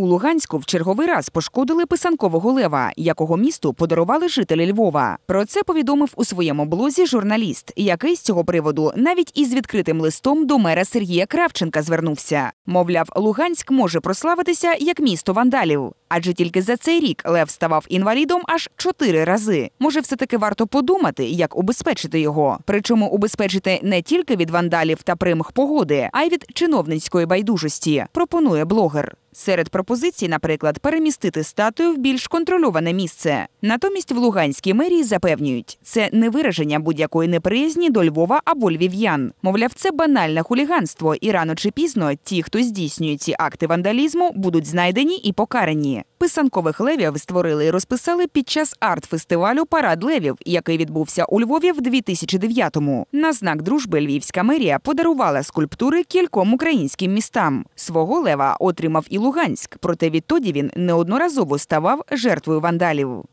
У Луганську в черговий раз пошкодили писанкового лева, якого місту подарували жителі Львова. Про це повідомив у своєму блозі журналіст, який з цього приводу навіть із відкритим листом до мера Сергія Кравченка звернувся. Мовляв, Луганськ може прославитися як місто вандалів. Адже тільки за цей рік Лев ставав інвалідом аж чотири рази. Може, все таки варто подумати, як убезпечити його. Причому убезпечити не тільки від вандалів та примх погоди, а й від чиновницької байдужості. Пропонує блогер. Серед пропозицій, наприклад, перемістити статую в більш контрольоване місце. Натомість в Луганській мерії запевнюють, це не вираження будь-якої неприязні до Львова або львів'ян. Мовляв, це банальне хуліганство, і рано чи пізно ті, хто здійснює ці акти вандалізму, будуть знайдені і покарані. Писанкових левів створили і розписали під час арт-фестивалю Парад левів, який відбувся у Львові в 2009-му. На знак дружби Львівська мерія подарувала скульптури кільком українським містам. Свого лева отримав і Луганськ, проте відтоді він неодноразово ставав жертвою вандалів.